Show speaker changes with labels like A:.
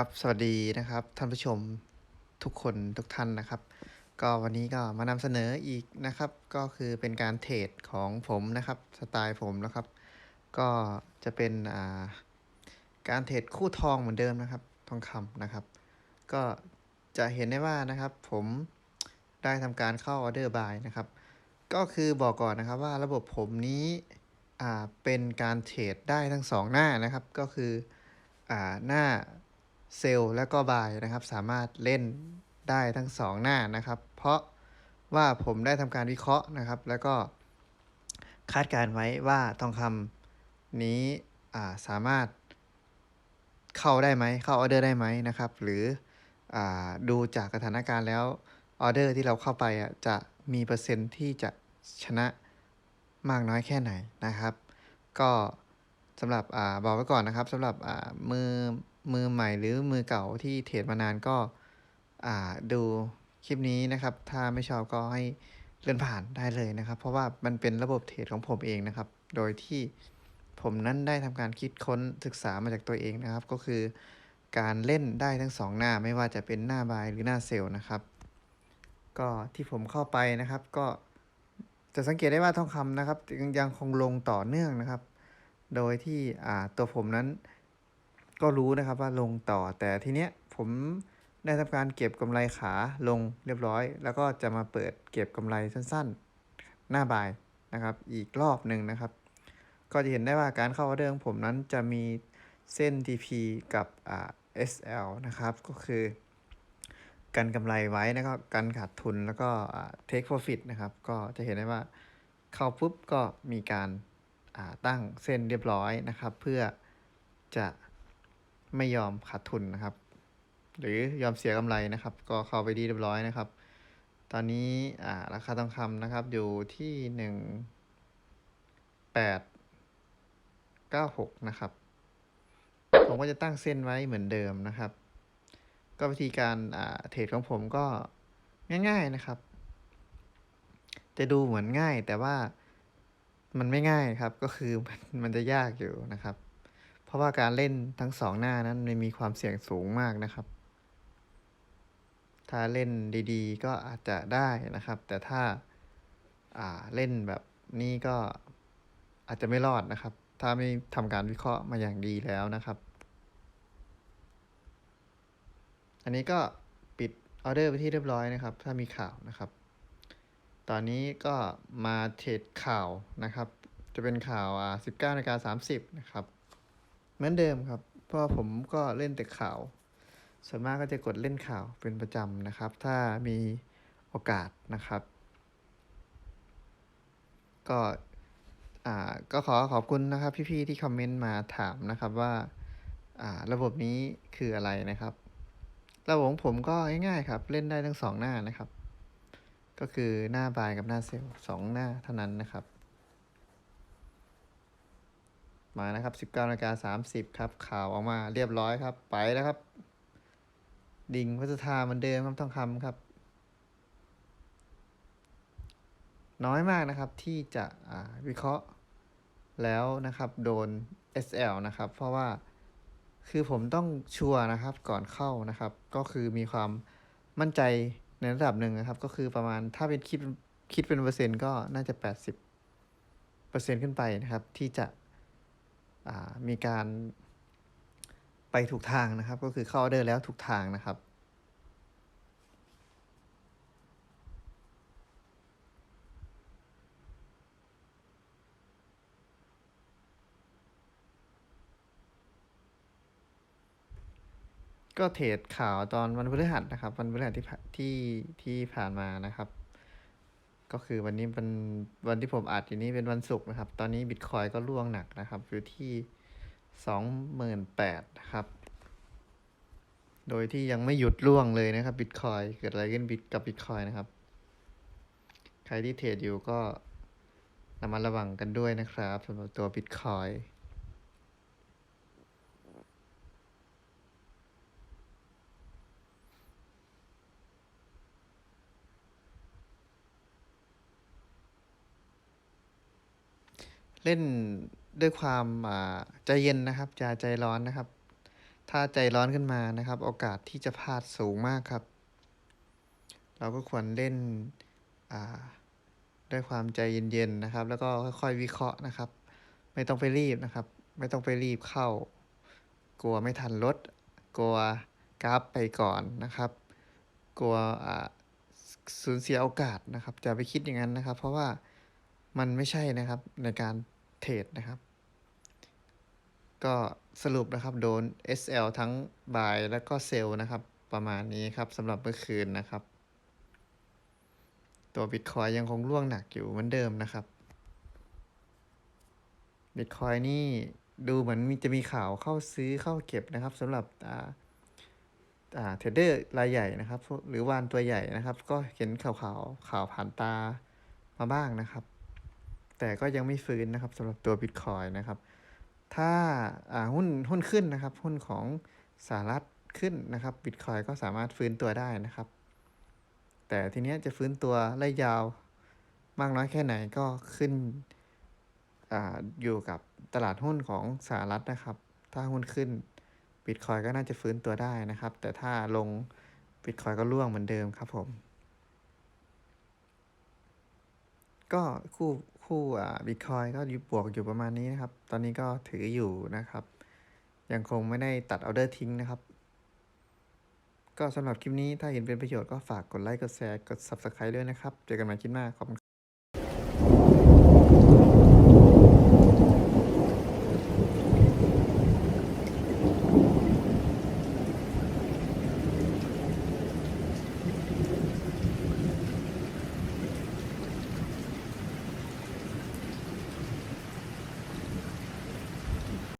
A: ครับสวัสดีนะครับท่านผู้ชมทุกคนทุกท่านนะครับ ก็วันนี้ก็มานำเสนออีกนะครับ ก็คือเป็นการเทรดของผมนะครับสไตล์ผมนะครับ ก็จะเป็นอ่าการเทรดคู่ทองเหมือนเดิมนะครับ ทองคำนะครับ ก็จะเห็นได้ว่านะครับ ผมได้ทำการเข้าออเดอร์บายนะครับ ก็คือบอกก่อนนะครับว่าระบบผมนี้อ่าเป็นการเทรดได้ทั้งสองหน้านะครับ ก็คืออ่าหน้า เซลล์และก็บายนะครับ สามารถเล่นได้ทั้งสองหน้านะครับ เพราะว่าผมได้ทำการวิเคราะห์นะครับ แล้วก็คาดการณ์ไว้ว่าทองคำนี้าสามารถเข้าได้ไหมเข้าออเดอร์ได้ไหมนะครับ หรืออดูจากสถานการณ์แล้วออเดอร์ที่เราเข้าไปจะมีเปอร์เซ็นต์ที่จะชนะมากน้อยแค่ไหนนะครับ ก็สำหรับอบอกไว้ก่อนนะครับสำหรับมือ มือใหม่หรือมือเก่าที่เทรดมานานก็อ่าดูคลิปนี้นะครับ ถ้าไม่ชอบก็ให้เลื่อนผ่านได้เลยนะครับ เพราะว่ามันเป็นระบบเทรดของผมเองนะครับ โดยที่ผมนั้นได้ทำการคิดค้นศึกษามาจากตัวเองนะครับ ก็คือการเล่นได้ทั้งสองหน้าไม่ว่าจะเป็นหน้าบายหรือหน้าเซลล์นะครับ ก็ที่ผมเข้าไปนะครับ ก็จะสังเกตได้ว่าทองคำนะครับยังยังคงลงต่อเนื่องนะครับ โดยที่อ่าตัวผมนั้น ก็รู้นะครับว่าลงต่อแต่ทีเนี้ยผมได้ทำการเก็บกำไรขาลงเรียบร้อย แล้วก็จะมาเปิดเก็บกำไรสั้นๆ หน้าบ่ายนะครับ อีกรอบหนึ่งนะครับ ก็จะเห็นได้ว่าการเข้าออเดอร์ของผมนั้นจะมีเส้น TP กับอ่า SL นะครับ ก็คือกันกำไรไว้นะครับกันขาดทุนแล้วก็อ่า take profit นะครับ ก็จะเห็นได้ว่าเข้าปุ๊บก็มีการอ่าตั้งเส้นเรียบร้อยนะครับ เพื่อจะ ไม่ยอมขาดทุนนะครับ หรือยอมเสียกำไรนะครับ ก็เข้าไปดีเรียบร้อยนะครับ ตอนนี้อ่าราคาทองคำนะครับอยู่ที่หนึ่งแปดเก้าหกนะครับผมก็จะตั้งเส้นไว้เหมือนเดิมนะครับ ก็วิธีการอ่าเทรดของผมก็ง่าย ๆนะครับ จะดูเหมือนง่ายแต่ว่ามันไม่ง่ายครับ ก็คือมันมันจะยากอยู่นะครับ ราะว่าการเล่นทั้งสองหน้านั้นมันมีความเสี่ยงสูงมากนะครับ ถ้าเล่นดีๆ ก็อาจจะได้นะครับ แต่ถ้าอ่าเล่นแบบนี้ก็อาจจะไม่รอดนะครับ ถ้าไม่ทำการวิเคราะห์มาอย่างดีแล้วนะครับ อันนี้ก็ปิดออเดอร์ไปที่เรียบร้อยนะครับ ถ้ามีข่าวนะครับ ตอนนี้ก็มาเทรดข่าวนะครับ จะเป็นข่าวอ่า19นาฬิกา30นะครับ มือนเดิมครับ เพราะว่าผมก็เล่นแต่ข่าว ส่วนมากก็จะกดเล่นข่าวเป็นประจำนะครับ ถ้ามีโอกาสนะครับ ก็อ่าก็ขอขอบคุณนะครับ พี่ๆที่คอมเมนต์มาถามนะครับว่าอ่าระบบนี้คืออะไรนะครับ ระบบของผมก็ง่ายๆครับ เล่นได้ทั้งสองหน้านะครับ ก็คือหน้าบายกับหน้าเซลล์สองหน้าเท่านั้นนะครับ มานะครับ 19นาฬิกา30 ครับ ข่าวออกมาเรียบร้อยครับ ไปแล้วครับ ดิ่งพัฒนาเหมือนเดิมครับทองคำครับ น้อยมากนะครับที่จะวิเคราะห์แล้วนะครับ โดน SL นะครับ เพราะว่าคือผมต้องชัวร์นะครับก่อนเข้านะครับ ก็คือมีความมั่นใจในระดับหนึ่งนะครับ ก็คือประมาณถ้าเป็นคิดคิดเป็นเปอร์เซ็นต์ก็น่าจะ 80เปอร์เซ็นขึ้นไปนะครับ ที่จะ มีการไปถูกทางนะครับ ก็คือเข้าออเดอร์แล้วถูกทางนะครับ ก็เทรดข่าวตอนวันพฤหัสนะครับ วันพฤหัสที่ที่ที่ผ่านมานะครับ ก็คือวันนี้เป็นวันที่ผมอัดอยู่นี้เป็นวันศุกร์นะครับ ตอนนี้บิตคอยก็ร่วงหนักนะครับ อยู่ที่สองหมื่นแปดครับ โดยที่ยังไม่หยุดร่วงเลยนะครับบิตคอยเกิดอะไรขึ้นบิตกับบิตคอยนะครับ ใครที่เทรดอยู่ก็ระมัดระวังกันด้วยนะครับสำหรับตัวบิตคอย เล่นด้วยความอ่าใจเย็นนะครับอย่าใจร้อนนะครับ ถ้าใจร้อนขึ้นมานะครับ โอกาสที่จะพลาดสูงมากครับ เราก็ควรเล่นอ่าด้วยความใจเย็นๆนะครับ แล้วก็ค่อยๆวิเคราะห์นะครับ ไม่ต้องไปรีบนะครับ ไม่ต้องไปรีบเข้า กลัวไม่ทันรถกลัวกราฟไปก่อนนะครับ กลัวอ่าสูญเสียโอกาสนะครับจะไปคิดอย่างนั้นนะครับ เพราะว่ามันไม่ใช่นะครับในการ เทรดนะครับ ก็สรุปนะครับโดน SL ทั้ง buy แล้วก็เซลนะครับ ประมาณนี้ครับสำหรับเมื่อคืนนะครับ ตัว Bitcoin ยังคงร่วงหนักอยู่เหมือนเดิมนะครับ Bitcoin นี่ดูเหมือนมีจะมีข่าวเข้าซื้อเข้าเก็บนะครับสำหรับอ่าอ่าเทรดเดอร์รายใหญ่นะครับ หรือวานตัวใหญ่นะครับ ก็เห็นข่าวข่าวข่าวผ่านตามาบ้างนะครับ แต่ก็ยังไม่ฟื้นนะครับสำหรับตัว Bitcoin นะครับ ถ้าอ่าหุ้นหุ้นขึ้นนะครับ หุ้นของสหรัฐขึ้นนะครับ Bitcoin ก็สามารถฟื้นตัวได้นะครับ แต่ทีเนี้ยจะฟื้นตัวระยะยาวมากน้อยแค่ไหนก็ขึ้นอาอยู่กับตลาดหุ้นของสหรัฐนะครับ ถ้าหุ้นขึ้น Bitcoin ก็น่าจะฟื้นตัวได้นะครับ แต่ถ้าลง Bitcoin ก็ร่วงเหมือนเดิมครับผม ก็คู่ คู่อ่าบิตคอยก็อยู่บวกอยู่ประมาณนี้นะครับ ตอนนี้ก็ถืออยู่นะครับ ยังคงไม่ได้ตัดออเดอร์ทิ้งนะครับ ก็สำหรับคลิปนี้ถ้าเห็นเป็นประโยชน์ก็ฝากกดไลค์ กดแชร์ กด Subscribe ด้วยนะครับ เจอกันใหม่คลิปหน้า ขอบคุณ